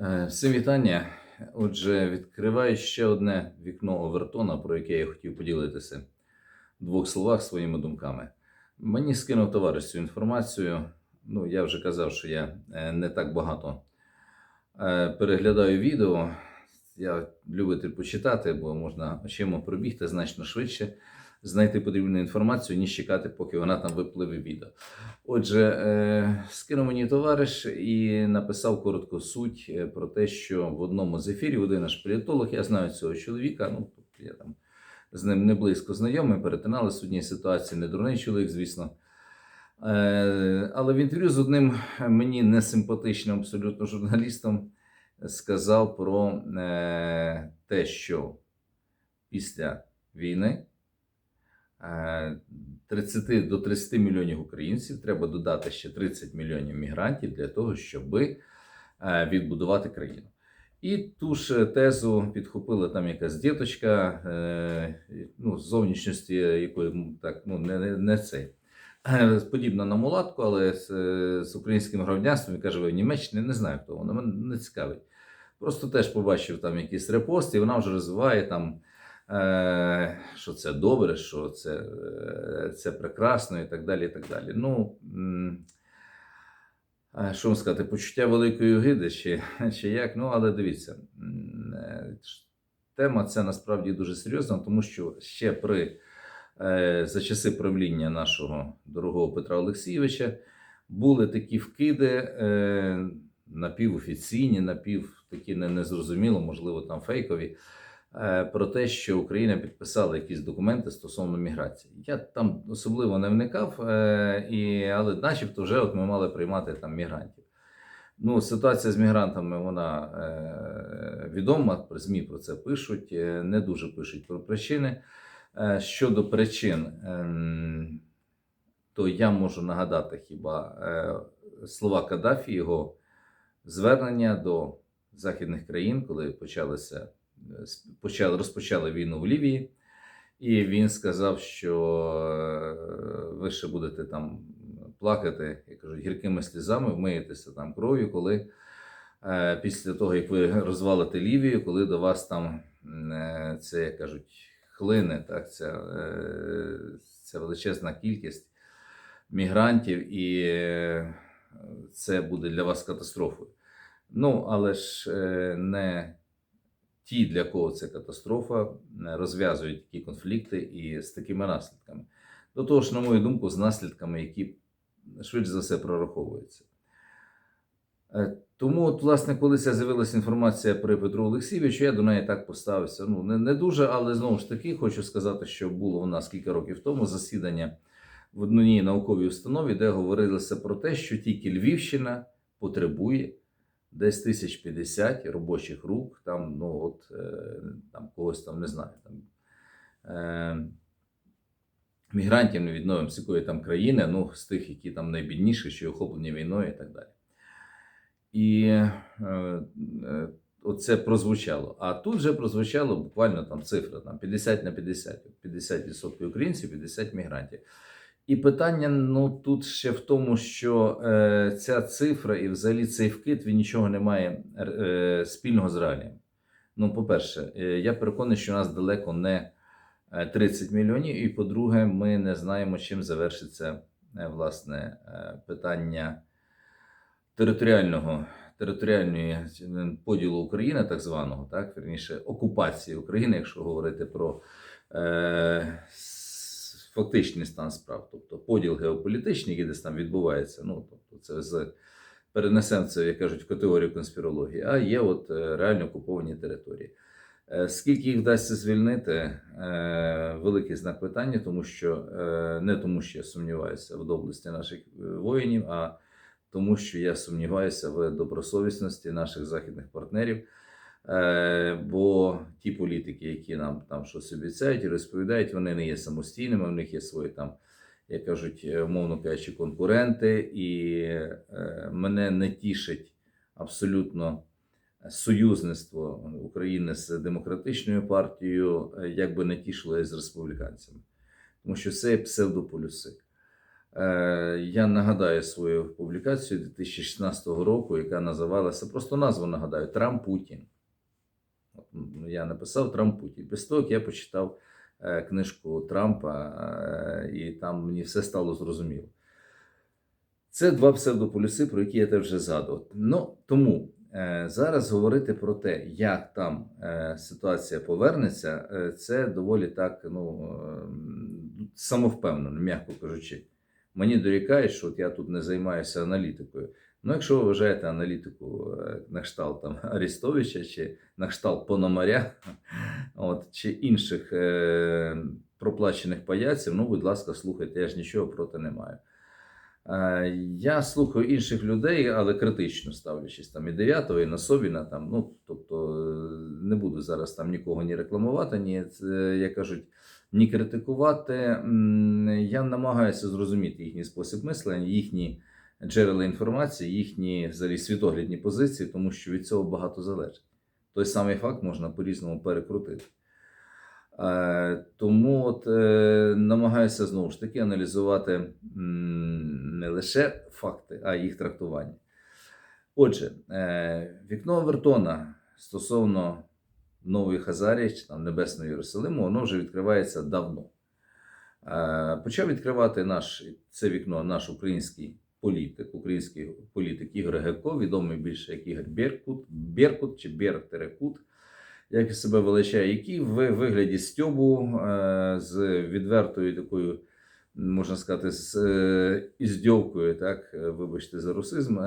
Е, Всім вітання. Отже, відкриваю ще одне вікно Овертона, про яке я хотів поділитися в двох словах своїми думками. Мені скинув товариш цю інформацію. Ну, я вже казав, що я е, не так багато е, переглядаю відео. Я любитель почитати, бо можна очима пробігти значно швидше, знайти потрібну інформацію, ніж чекати, поки вона там випливе відео. Отже, е, скинув мені товариш і написав коротку суть е, про те, що в одному з ефірів один наш політолог, я знаю цього чоловіка, ну тобто я там з ним не близько знайомий, перетинали судні ситуації, не дурний чоловік, звісно. Е, але в інтерв'ю з одним мені несимпатичним абсолютно журналістом сказав про те, що після війни 30 до 30 мільйонів українців треба додати ще 30 мільйонів мігрантів для того, щоб відбудувати країну. І ту ж тезу підхопила там якась діточка, е, ну, з зовнішньості якої так, ну, не, не, не цей. Е, Подібна на мулатку, але з, е, з українським громадянством і каже, ви в Німеччині не знаю хто вона, мене не цікавить. Просто теж побачив там якийсь репост, і вона вже розвиває там, е, що це добре, що це, е, це прекрасно і так далі. і так далі. Ну, е, що вам сказати, почуття великої огиди чи, чи як? Ну, але дивіться, е, тема ця насправді дуже серйозна, тому що ще при е, за часи правління нашого дорогого Петра Олексійовича були такі вкиди е, напівофіційні, напів такі не- незрозуміло, можливо, там фейкові. Е, Про те, що Україна підписала якісь документи стосовно міграції. Я там особливо не вникав, е, і, але начебто вже от ми мали приймати там мігрантів. Ну, ситуація з мігрантами вона е, відома, ЗМІ про це пишуть, не дуже пишуть про причини. Щодо причин, ем, то я можу нагадати хіба слова Каддафі, його звернення до західних країн, коли почалися, почали, розпочали війну в Лівії. І він сказав, що е, ви ще будете там плакати, як кажуть, гіркими слізами, вмиєтеся там кров'ю, коли е, після того, як ви розвалите Лівію, коли до вас там е, це, як кажуть, хлине, так, ця, ця величезна кількість мігрантів, і це буде для вас катастрофою. Ну, але ж не ті, для кого це катастрофа, е, розв'язують такі конфлікти і з такими наслідками. До того ж, на мою думку, з наслідками, які швидше за все прораховуються. Е, Тому, от, власне, коли з'явилася інформація про Петру Олексійовичу, я до неї так поставився. Ну, не, не дуже, але знову ж таки, хочу сказати, що було у нас кілька років тому засідання в одній науковій установі, де говорилося про те, що тільки Львівщина потребує десь 1050 робочих рук, там, ну, от, е, там когось там не знаю. Там, е, мігрантів невідомо з якої там країни, ну, з тих, які там найбідніші, що охоплені війною і так далі. І е, е, оце прозвучало. А тут вже прозвучало буквально там цифра там 50 на 50. 50% українців, 50 мігрантів. І питання ну, тут ще в тому, що е, ця цифра і взагалі цей вкид він нічого не має е, спільного з реалієм. Ну, по-перше, е, я переконаний, що у нас далеко не е, 30 мільйонів, і по-друге, ми не знаємо, чим завершиться е, власне е, питання територіального територіальної е, поділу України, так званого, так, верніше, окупації України, якщо говорити про е, фактичний стан справ, тобто поділ геополітичний, який десь там відбувається. Ну, тобто це з перенесемо це, як кажуть, в категорію конспірології, а є от е, реально окуповані території. Е, Скільки їх вдасться звільнити, е, великий знак питання, тому що не тому, що я сумніваюся в доблесті наших воїнів, а тому, що я сумніваюся в добросовісності наших західних партнерів. Е, Бо ті політики, які нам там щось обіцяють і розповідають, вони не є самостійними, в них є свої там, як кажуть, е, умовно кажучи, конкуренти, і е, мене не тішить абсолютно союзництво України з демократичною партією, як би не тішило з республіканцями, тому що це псевдополюси. Я нагадаю свою публікацію 2016 року, яка називалася, просто назву нагадаю, Трамп Путін. От, Я написав Трамп Путін. Без того, як я почитав е, книжку Трампа, е, і там мені все стало зрозуміло. Це два псевдополюси, про які я теж вже згадував. Ну, тому е, зараз говорити про те, як там ситуація повернеться, це доволі так ну, е, самовпевнено, м'яко кажучи. Мені дорікають, що от я тут не займаюся аналітикою. Ну, якщо ви вважаєте аналітику е, на кшталт там, Арістовича чи на кшталт Пономаря, от, чи інших е, проплачених паяців, ну, будь ласка, слухайте, я ж нічого проти не маю. Е, Я слухаю інших людей, але критично ставлячись там і Дев'ятого, і Насобіна. Там, ну, тобто е, не буду зараз там нікого ні рекламувати, ні, це, як кажуть, ні критикувати. Я намагаюся зрозуміти їхній спосіб мислення, їхні джерела інформації, їхні взагалі світоглядні позиції, тому що від цього багато залежить. Той самий факт можна по-різному перекрутити. Е, Тому от, е, намагаюся знову ж таки аналізувати не лише факти, а їх трактування. Отже, е, вікно Вертона стосовно Нової Хазарії чи там Небесного Єрусалиму, воно вже відкривається давно. Почав відкривати наш, це вікно наш український політик, український політик Ігор Геко, відомий більше як Ігор Беркут, Беркут чи Бертерекут як себе величає, який в вигляді стьобу е, з відвертою такою, можна сказати, з е, іздьовкою, так, е, вибачте за русизм,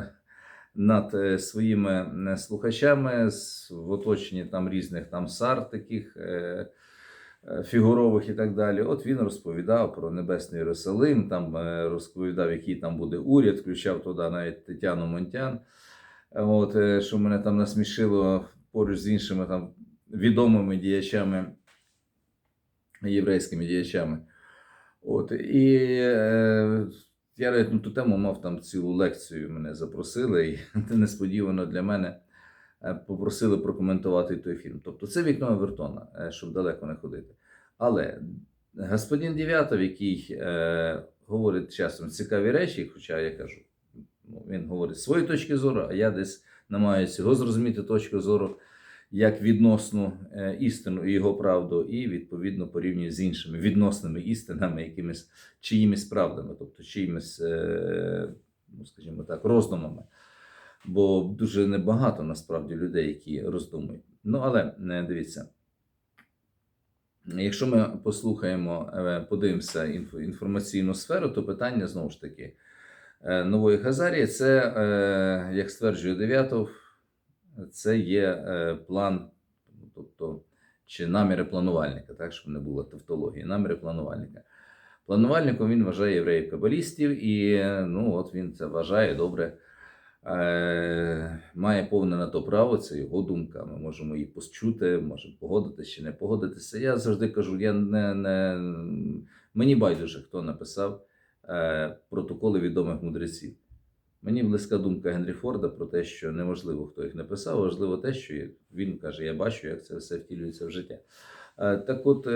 над своїми слухачами в оточенні там різних там сар таких. Е, Фігурових і так далі. От він розповідав про Небесний Єрусалим, там е, розповідав, який там буде уряд, включав туди навіть Тетяну Монтян. От, е, що мене там насмішило поруч з іншими там відомими діячами, єврейськими діячами. От, і е, я на ту тему мав там цілу лекцію, мене запросили, і несподівано для мене попросили прокоментувати той фільм. Тобто це вікно Евертона, е, щоб далеко не ходити. Але господин Дев'ятов, який е, говорить часом цікаві речі, хоча я кажу, ну, він говорить з своєї точки зору, а я десь намагаюся його зрозуміти точку зору як відносну е, істину і його правду, і відповідно порівнює з іншими відносними істинами, якимись чиїмись правдами, тобто чиїмись, е, ну скажімо так, роздумами. Бо дуже небагато насправді людей, які роздумують. Ну але е, дивіться. Якщо ми послухаємо, е, подивимося інформаційну сферу, то питання знову ж таки е, нової Хазарії це, як стверджує Дев'ятов, це є план, тобто чи наміри планувальника, так, щоб не було тавтології, наміри планувальника. Планувальником він вважає євреїв кабалістів, і ну, от він це вважає добре. Е, має повне на то право, це його думка. Ми можемо її почути, можемо погодитися чи не погодитися. Я завжди кажу, я не, не мені байдуже, хто написав е, протоколи відомих мудреців. Мені близька думка Генрі Форда про те, що неважливо, хто їх написав, важливо те, що він каже: я бачу, як це все втілюється в життя. Е, Так от,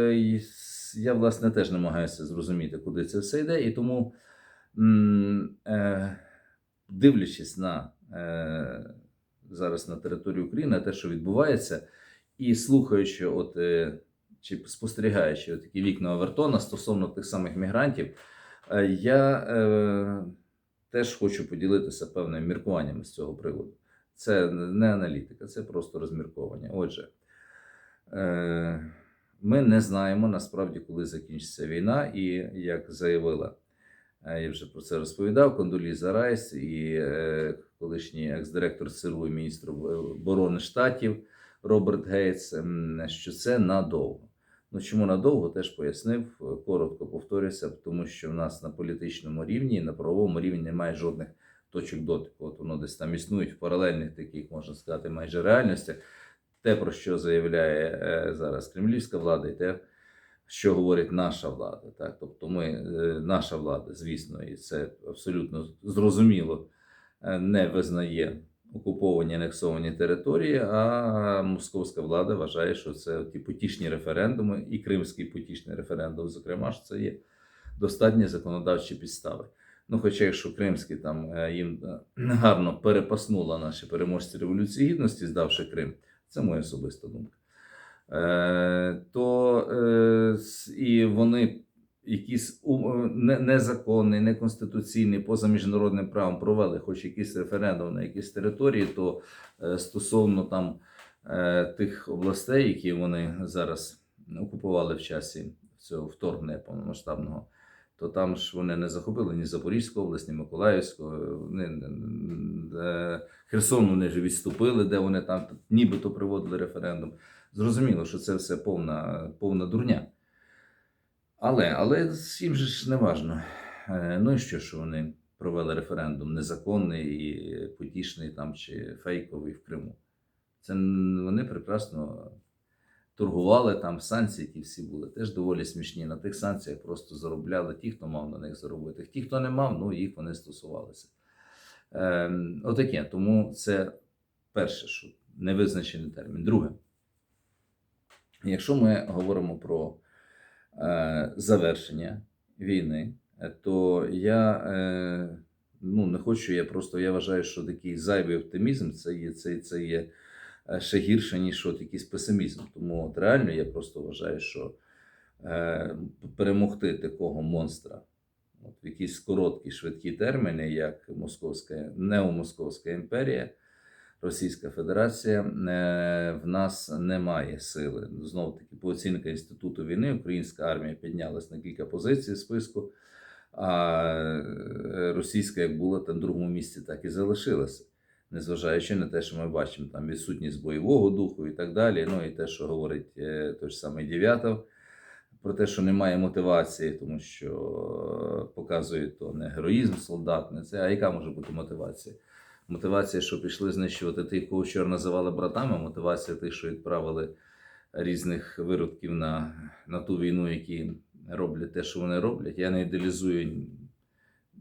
я, власне, теж намагаюся зрозуміти, куди це все йде, і тому, м, е, дивлячись на е, зараз на територію України, те, що відбувається, і слухаючи, от, е, чи спостерігаючи такі вікна Овертона стосовно тих самих мігрантів, е, я е, теж хочу поділитися певними міркуваннями з цього приводу. Це не аналітика, це просто розмірковання. Отже, е, ми не знаємо насправді, коли закінчиться війна, і як заявила, я вже про це розповідав, Кондоліза Райс і е, колишній екс-директор ЦРУ і міністр оборони штатів Роберт Гейтс, що це надовго. Ну чому надовго теж пояснив, коротко повторюся, тому що в нас на політичному рівні, на правовому рівні немає жодних точок дотику. От воно десь там існують в паралельних таких, можна сказати, майже реальностях. Те, про що заявляє е, зараз кремлівська влада, і те, що говорить наша влада. Так? Тобто, ми, е, наша влада, звісно, і це абсолютно зрозуміло, е, не визнає окуповані анексовані території, а московська влада вважає, що це ті потішні референдуми, і кримський потішний референдум, зокрема, що це є достатні законодавчі підстави. Ну, хоча якщо кримські там е, їм гарно перепаснула наші переможці Революції Гідності, здавши Крим, це моя особиста думка. То е, с- і вони якісь у- не- незаконний, неконституційний, поза міжнародним правом провели хоч якийсь референдум на якійсь території, то е, стосовно там е, тих областей, які вони зараз окупували в часі цього вторгнення повномасштабного, то там ж вони не захопили ні Запорізьку область, ні Миколаївську, е, Херсон вони ж відступили, де вони там нібито проводили референдум. Зрозуміло, що це все повна, повна дурня. Але, але їм же ж не важно. Е, Ну і що, що вони провели референдум незаконний і потішний там чи фейковий в Криму. Це вони прекрасно торгували там санкції, які всі були, теж доволі смішні. На тих санкціях просто заробляли ті, хто мав на них заробити. Ті, хто не мав, ну їх вони стосувалися. Ем, отаке. Тому це перше, що невизначений термін. Друге, якщо ми говоримо про е, завершення війни, е, то я е, ну, не хочу, я просто я вважаю, що такий зайвий оптимізм це є, це, це є е, ще гірше, ніж от якийсь песимізм. Тому от реально я просто вважаю, що е, перемогти такого монстра от в якісь короткі, швидкі терміни, як Московська, Неомосковська імперія, Російська Федерація, е, в нас немає сили. Знову таки, по оцінка Інституту війни, українська армія піднялась на кілька позицій списку, а е, російська, як була там в другому місці, так і залишилася. Незважаючи на те, що ми бачимо там відсутність бойового духу і так далі. Ну і те, що говорить е, той ж самий Дев'ятов, про те, що немає мотивації, тому що показують то не героїзм солдат, не це. А яка може бути мотивація? Мотивація, що пішли знищувати тих, кого вчора називали братами, мотивація тих, що відправили різних виродків на, на ту війну, які роблять те, що вони роблять. Я не ідеалізую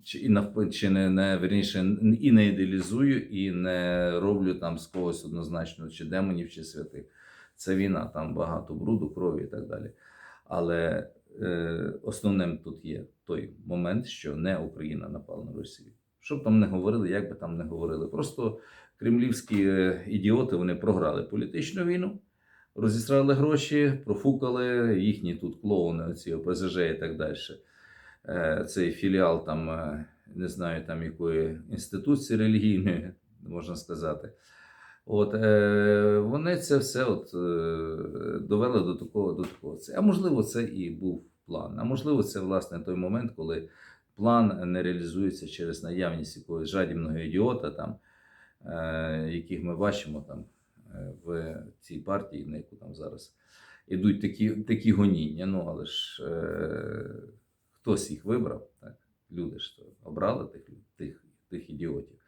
чи і навпаки, чи не, не верніше, і не ідеалізую, і не роблю там з когось однозначно, чи демонів, чи святих. Це війна, там багато бруду, крові і так далі. Але е, основним тут є той момент, що не Україна напала на Росію. Що б там не говорили, як би там не говорили. Просто кремлівські е, ідіоти вони програли політичну війну, розістрали гроші, профукали їхні тут клоуни, оці ОПЗЖ і так далі. Е, Цей філіал там, е, не знаю, там якої інституції релігійної, можна сказати. От, е, вони це все от, е, довели до такого, до такого. А можливо, це і був план. А можливо, це власне той момент, коли план не реалізується через наявність якогось жадібного ідіота, там, е, яких ми бачимо там, е, в цій партії, на яку там зараз ідуть такі, такі гоніння. Ну, але ж е, хтось їх вибрав, так? люди ж то обрали тих, тих, тих ідіотів.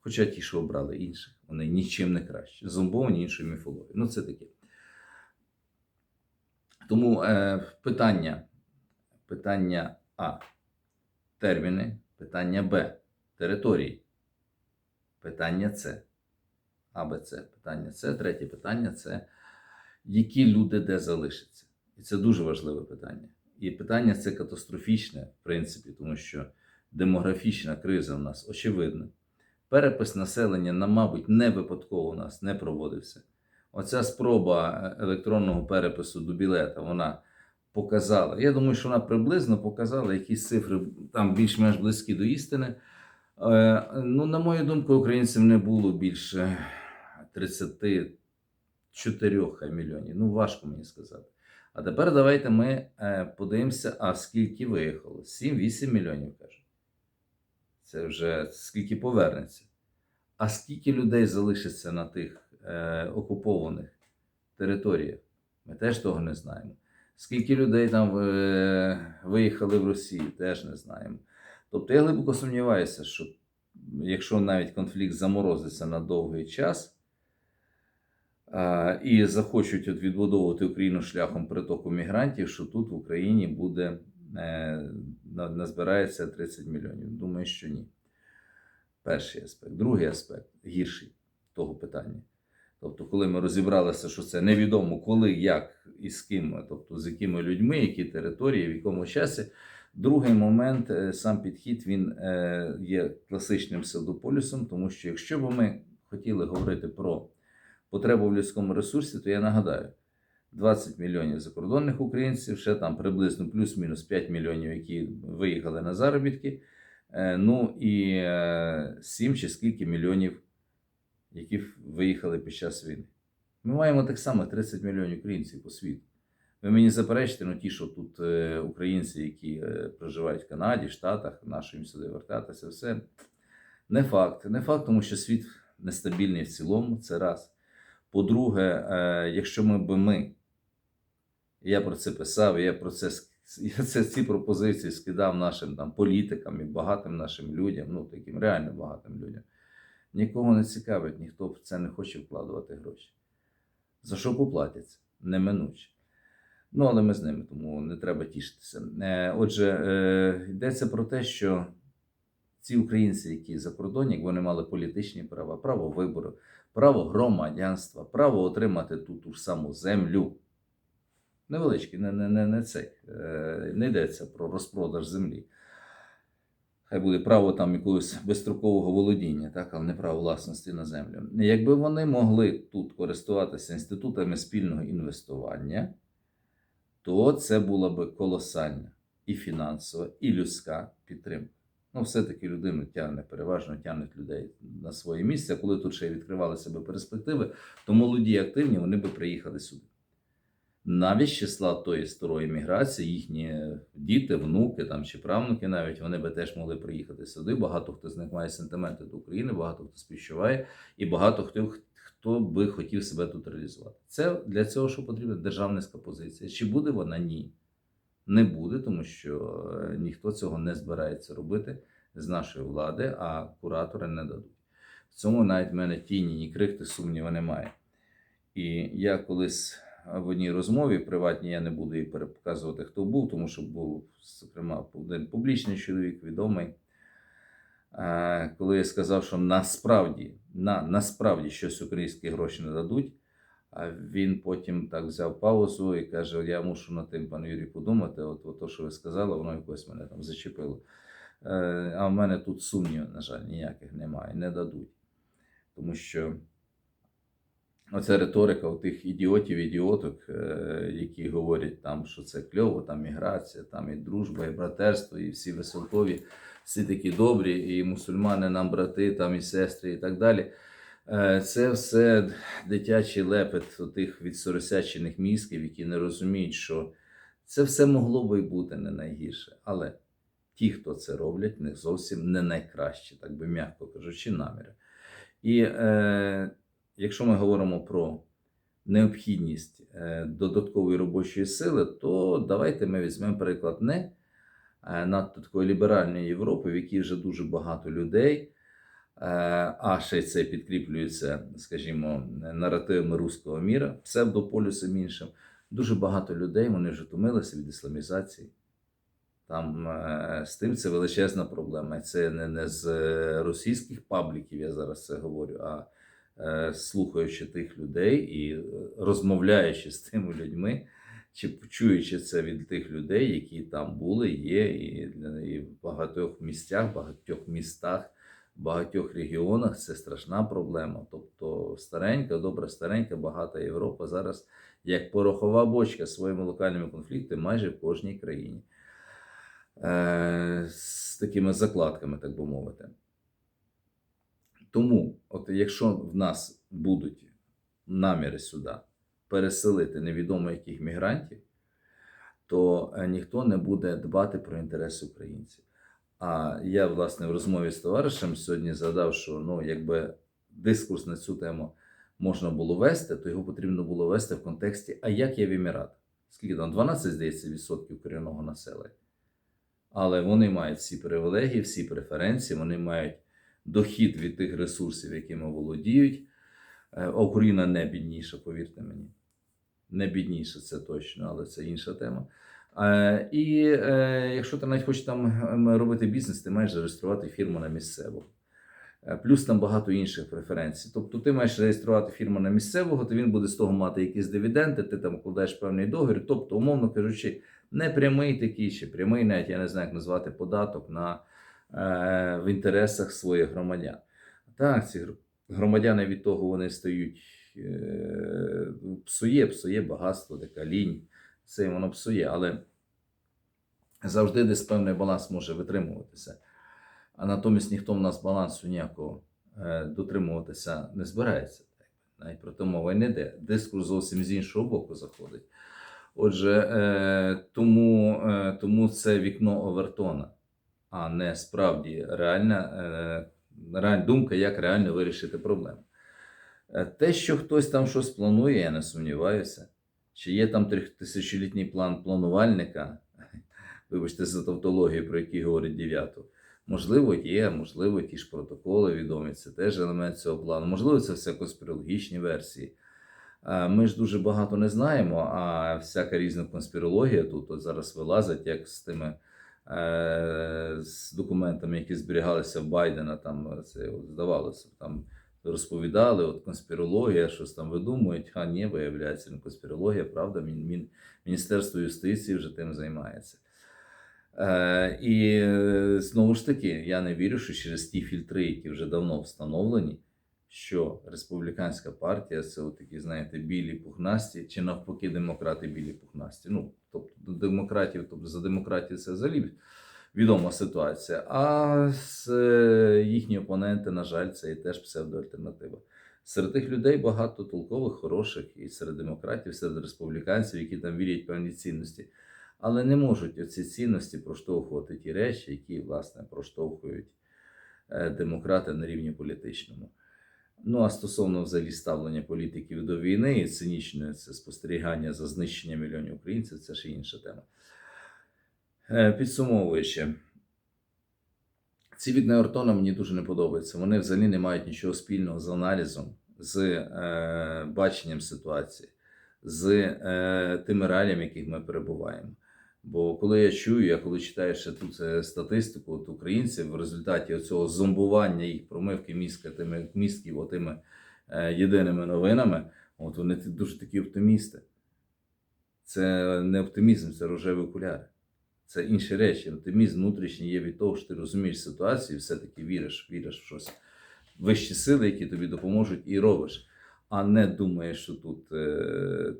Хоча ті, що обрали інших, вони нічим не кращі, зомбовані іншою міфологією. Ну, це таке. Тому е, питання, питання А. Терміни, питання Б. Території. Питання С. А, Б, С. Питання С. Третє питання це які люди де залишаться. І це дуже важливе питання. І питання це катастрофічне, в принципі, тому що демографічна криза в нас очевидна. Перепис населення, на, мабуть, не випадково у нас не проводився. Оця спроба е, електронного перепису до білета, вона показала. Я думаю, що вона приблизно показала якісь цифри там більш-менш близькі до істини. Е, ну, на мою думку, українців не було більше 34 мільйонів. Ну, важко мені сказати. А тепер давайте ми е, подивимося, а скільки виїхало? 7-8 мільйонів кажуть. Це вже скільки повернеться. А скільки людей залишиться на тих е, окупованих територіях? Ми теж того не знаємо. Скільки людей там е, виїхали в Росію, теж не знаємо. Тобто я глибоко сумніваюся, що якщо навіть конфлікт заморозиться на довгий час і захочуть відбудовувати Україну шляхом притоку мігрантів, що тут в Україні буде е, назбирається 30 мільйонів. Думаю, що ні. Перший аспект. Другий аспект гірший того питання. Тобто, коли ми розібралися, що це невідомо коли, як і з ким, тобто з якими людьми, які території, в якому часі. Другий момент, е, сам підхід, він е, є класичним псевдополюсом, тому що якщо б ми хотіли говорити про потребу в людському ресурсі, то я нагадаю, 20 мільйонів закордонних українців, ще там приблизно плюс-мінус 5 мільйонів, які виїхали на заробітки, е, ну і е, 7 чи скільки мільйонів, які виїхали під час війни. Ми маємо так само 30 мільйонів українців по світу. Ви мені заперечите, ну ті, що тут е, українці, які е, проживають в Канаді, Штатах, наші їм сюди вертатися, все не факт. Не факт, тому що світ нестабільний в цілому, це раз. По-друге, е, якщо ми би ми, я про це писав, я про це я це ці пропозиції скидав нашим там політикам і багатим нашим людям, ну таким реально багатим людям. Нікого не цікавить, ніхто в це не хоче вкладувати гроші. За що поплатяться? Неминуче. Ну, але ми з ними, тому не треба тішитися. Е, Отже, е, йдеться про те, що ці українці, які за кордоні, як вони мали політичні права, право вибору, право громадянства, право отримати ту ту ж саму землю. Невеличкий, не, не, не, не цей. Е, Не йдеться про розпродаж землі. Хай буде право там якогось безстрокового володіння, так, але не право власності на землю. Якби вони могли тут користуватися інститутами спільного інвестування, то це була би колосальна і фінансова, і людська підтримка. Ну, все-таки людину тягне, переважно тягнуть людей на своє місце. Коли тут ще відкривали себе перспективи, то молоді активні вони би приїхали сюди. Навіть числа тої старої міграції, їхні діти, внуки там, чи правнуки навіть вони би теж могли приїхати сюди. Багато хто з них має сентименти до України, багато хто співчуває, і багато хто, хто би хотів себе тут реалізувати. Це для цього, що потрібна державницька позиція. Чи буде вона? Ні. Не буде, тому що е, ніхто цього не збирається робити з нашої влади, а куратори не дадуть. В цьому навіть в мене тіні, ні крихти сумніву немає. І я колись в одній розмові приватній, я не буду її переказувати, хто був, тому що був, зокрема, один публічний чоловік, відомий. Коли я сказав, що насправді, на, насправді щось українські гроші не дадуть, а він потім так взяв паузу і каже: Я мушу над тим, пане Юрій, подумати. От, от то, що ви сказали, воно якось мене там зачепило. Е, А в мене тут сумнівів, на жаль, ніяких немає, не дадуть. Тому що оця риторика у тих ідіотів, ідіоток, е, які говорять там, що це кльово, там міграція, там і дружба, і братерство, і всі веселкові, всі такі добрі, і мусульмани нам брати, там і сестри, і так далі. Е, Це все дитячий лепет тих відсоросячених мізків, які не розуміють, що це все могло би бути не найгірше. Але ті, хто це роблять, них зовсім не найкращі, так би м'яко кажучи, наміри. І е, якщо ми говоримо про необхідність е, додаткової робочої сили, то давайте ми візьмемо приклад не е, надто такої ліберальної Європи, в якій вже дуже багато людей. Е, А ще це підкріплюється, скажімо, наративами руського міра, псевдополюсом іншим. Дуже багато людей вони вже втомилися від ісламізації. Там з тим це величезна проблема. Це не, не з російських пабліків, я зараз це говорю, а слухаючи тих людей і е, розмовляючи з тими людьми, чи чуючи це від тих людей, які там були, є, і, і в багатьох місцях, багатьох містах багатьох регіонах це страшна проблема. Тобто старенька, добра старенька, багата Європа зараз як порохова бочка своїми локальними конфліктами майже в кожній країні. Е, з такими закладками, так би мовити. Тому, от якщо в нас будуть наміри сюди переселити невідомо яких мігрантів, то е, ніхто не буде дбати про інтереси українців. А я, власне, в розмові з товаришем сьогодні згадав, що ну, якби дискурс на цю тему можна було вести, то його потрібно було вести в контексті, а як є в Еміратах? Скільки там? 12, здається, відсотків корінного населення. Але вони мають всі привілегії, всі преференції, вони мають дохід від тих ресурсів, якими володіють. Е, Україна не бідніша, повірте мені. Не бідніша, це точно, але це інша тема. Е, І е, якщо ти навіть хочеш там ем, робити бізнес, ти маєш зареєструвати фірму на місцеву. Е, Плюс там багато інших преференцій. Тобто ти маєш реєструвати фірму на місцевого, то він буде з того мати якісь дивіденди, ти там вкладаєш певний договір. Тобто, умовно кажучи, не прямий такий чи прямий, навіть я не знаю, як назвати податок на, е, в інтересах своїх громадян. Так, ці громадяни від того вони стають е, псує, псує багатство, така лінь, це воно псує, але завжди десь певний баланс може витримуватися. А натомість ніхто в нас балансу ніякого е, дотримуватися не збирається. Навіть про те мова не йде. Дискурс зовсім з іншого боку заходить. Отже, е, тому, е, тому це вікно Овертона, а не справді реальна, е, думка, як реально вирішити проблему. Е, Те, що хтось там щось планує, я не сумніваюся. Чи є там тисячолітній план планувальника, вибачте за тавтологію, про який говорить дев'яту. Можливо, є, можливо, ті ж протоколи відомі, це теж елемент цього плану. Можливо, це все конспірологічні версії. Е, Ми ж дуже багато не знаємо, а всяка різна конспірологія тут от зараз вилазить, як з тими з документами, які зберігалися в Байдена, там це от, здавалося, там розповідали, от конспірологія, щось там видумують. А ні, виявляється, не конспірологія, правда, Мін, Міністерство юстиції вже тим займається. Е, і е, знову ж таки, я не вірю, що через ті фільтри, які вже давно встановлені, що республіканська партія це такі, знаєте, білі пухнасті, чи навпаки, демократи білі пухнасті. Ну, тобто до демократів, тобто за демократію це взагалі відома ситуація. А з е, їхні опоненти, на жаль, це і теж псевдоальтернатива. Серед тих людей багато толкових, хороших, і серед демократів, серед республіканців, які там вірять певні цінності. Але не можуть оці цінності проштовхувати ті речі, які, власне, проштовхують е, демократи на рівні політичному. Ну а стосовно взагалі ставлення політиків до війни і цинічне це спостерігання за знищення мільйонів українців, це ж інша тема. Е, Підсумовуючи, ці вікна Ортона мені дуже не подобаються. Вони взагалі не мають нічого спільного з аналізом, з е, баченням ситуації, з е, тими реаліями, в яких ми перебуваємо. Бо коли я чую, я коли читаю ще тут е, статистику от українців в результаті цього зомбування їх промивки мізка тими мізків отими е, єдиними новинами, от вони дуже такі оптимісти. Це не оптимізм, це рожеві окуляри. Це інші речі. Оптимізм внутрішній є від того, що ти розумієш ситуацію, і все-таки віриш, віриш в щось. Вищі сили, які тобі допоможуть, і робиш, а не думаєш, що тут е,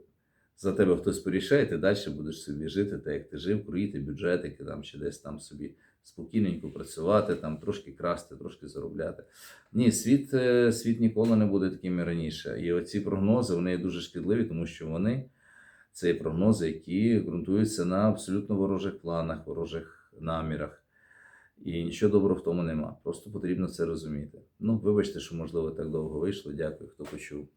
за тебе хтось порішає, ти далі будеш собі жити, так як ти жив, кроїти бюджетики, там чи десь там собі спокійненько працювати, там трошки красти, трошки заробляти. Ні, світ, е, світ ніколи не буде таким як раніше. І оці прогнози вони дуже шкідливі, тому що вони це прогнози, які ґрунтуються на абсолютно ворожих планах, ворожих намірах. І нічого доброго в тому нема. Просто потрібно це розуміти. Ну, вибачте, що можливо так довго вийшло. Дякую, хто почув.